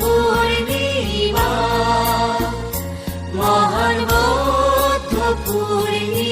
পূর্ণিমা মহান বৌদ্ধ পূর্ণিমা